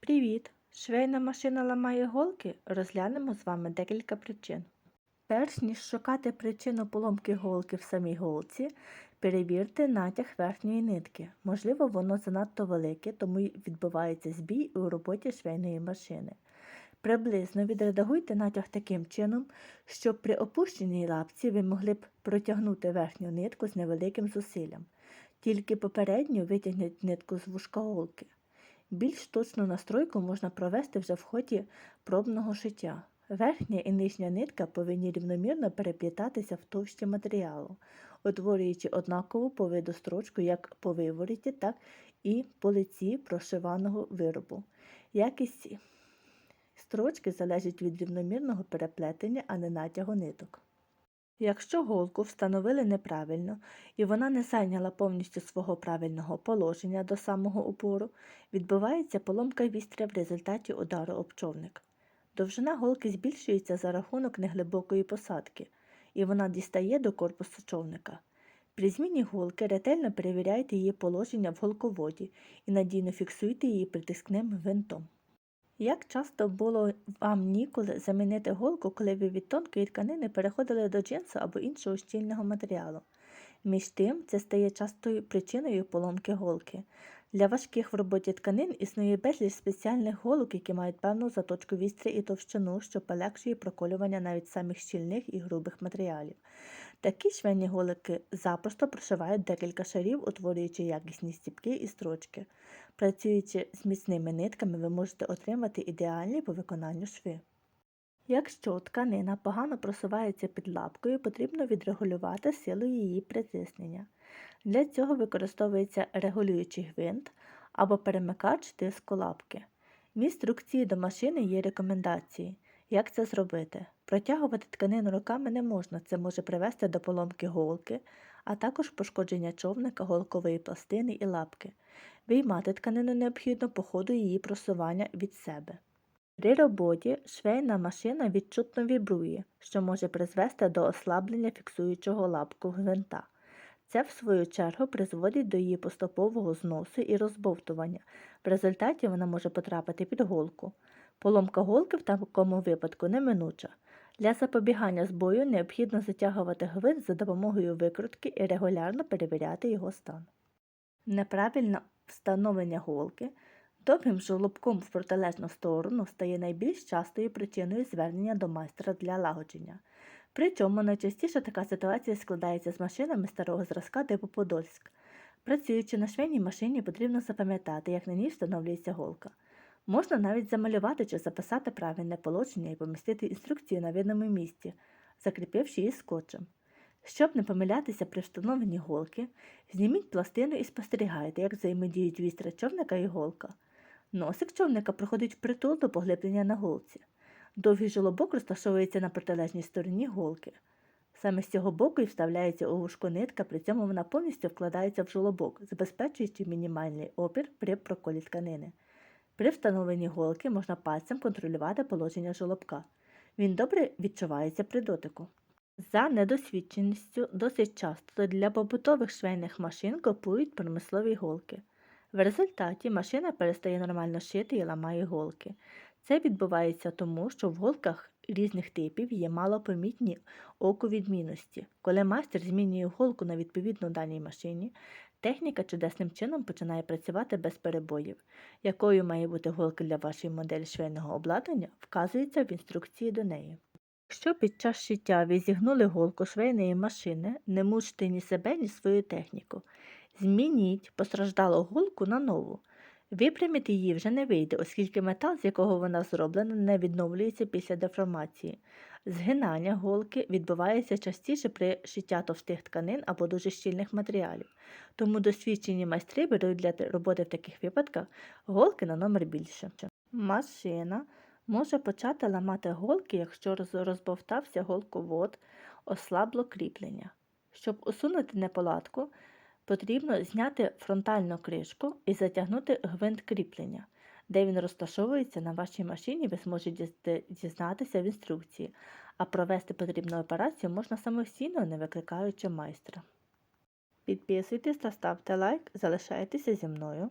Привіт! Швейна машина ламає голки? Розглянемо з вами декілька причин. Перш ніж шукати причину поломки голки в самій голці, перевірте натяг верхньої нитки. Можливо, воно занадто велике, тому відбувається збій у роботі швейної машини. Приблизно відредагуйте натяг таким чином, щоб при опущеній лапці ви могли б протягнути верхню нитку з невеликим зусиллям. Тільки попередньо витягніть нитку з вушка голки. Більш точну настройку можна провести вже в ході пробного шиття. Верхня і нижня нитка повинні рівномірно переплітатися в товщі матеріалу, утворюючи однакову по виду строчку як по вивороті, так і по лиці прошиваного виробу. Якість строчки залежить від рівномірного переплетення, а не натягу ниток. Якщо голку встановили неправильно і вона не зайняла повністю свого правильного положення до самого упору, відбувається поломка вістря в результаті удару об човник. Довжина голки збільшується за рахунок неглибокої посадки, і вона дістає до корпусу човника. При зміні голки ретельно перевіряйте її положення в голководі і надійно фіксуйте її притискним гвинтом. Як часто було вам ніколи замінити голку, коли ви від тонкої тканини переходили до джинсу або іншого щільного матеріалу? Між тим, це стає частою причиною поломки голки. Для важких в роботі тканин існує безліч спеціальних голок, які мають певну заточку вістря і товщину, що полегшує проколювання навіть самих щільних і грубих матеріалів. Такі швейні голики запросто прошивають декілька шарів, утворюючи якісні стіпки і строчки. Працюючи з міцними нитками, ви можете отримати ідеальні по виконанню шви. Якщо тканина погано просувається під лапкою, потрібно відрегулювати силу її притиснення. Для цього використовується регулюючий гвинт або перемикач тиску лапки. В інструкції до машини є рекомендації, як це зробити. Протягувати тканину руками не можна, це може привести до поломки голки, а також пошкодження човника, голкової пластини і лапки. Виймати тканину необхідно по ходу її просування від себе. При роботі швейна машина відчутно вібрує, що може призвести до ослаблення фіксуючого лапку гвинта. Це, в свою чергу, призводить до її поступового зносу і розбовтування. В результаті вона може потрапити під голку. Поломка голки в такому випадку неминуча. Для запобігання збою необхідно затягувати гвинт за допомогою викрутки і регулярно перевіряти його стан. Неправильне встановлення голки довгим жолобком в протилежну сторону стає найбільш частою причиною звернення до майстра для лагодження. Причому найчастіше така ситуація складається з машинами старого зразка типу Подольськ. Працюючи на швейній машині, потрібно запам'ятати, як на ній встановлюється голка. Можна навіть замалювати чи записати правильне положення і помістити інструкцію на видному місці, закріпивши її скотчем. Щоб не помилятися при встановленні голки, зніміть пластину і спостерігайте, як взаємодіють вістря човника і голка. Носик човника проходить впритул до поглиблення на голці. Довгий жолобок розташовується на протилежній стороні голки. Саме з цього боку і вставляється у вушко нитка, при цьому вона повністю вкладається в жолобок, забезпечуючи мінімальний опір при проколі тканини. При встановленні голки можна пальцем контролювати положення жолобка. Він добре відчувається при дотику. За недосвідченістю досить часто для побутових швейних машин купують промислові голки. В результаті машина перестає нормально шити і ламає голки. Це відбувається тому, що в голках різних типів є малопомітні оку відмінності. Коли майстер змінює голку на відповідну даній машині, техніка чудесним чином починає працювати без перебоїв. Якою має бути голка для вашої моделі швейного обладнання, вказується в інструкції до неї. Якщо під час шиття ви зігнули голку швейної машини, не мучте ні себе, ні свою техніку. Змініть постраждалу голку на нову. Випрямити її вже не вийде, оскільки метал, з якого вона зроблена, не відновлюється після деформації. Згинання голки відбувається частіше при шиття товстих тканин або дуже щільних матеріалів, тому досвідчені майстри беруть для роботи в таких випадках голки на номер більше. Машина може почати ламати голки, якщо роз- розбовтався голковод, ослабло кріплення. Щоб усунути неполадку, потрібно зняти фронтальну кришку і затягнути гвинт кріплення. Де він розташовується на вашій машині, ви зможете дізнатися в інструкції, а провести потрібну операцію можна самостійно, не викликаючи майстра. Підписуйтесь та ставте лайк, залишайтеся зі мною.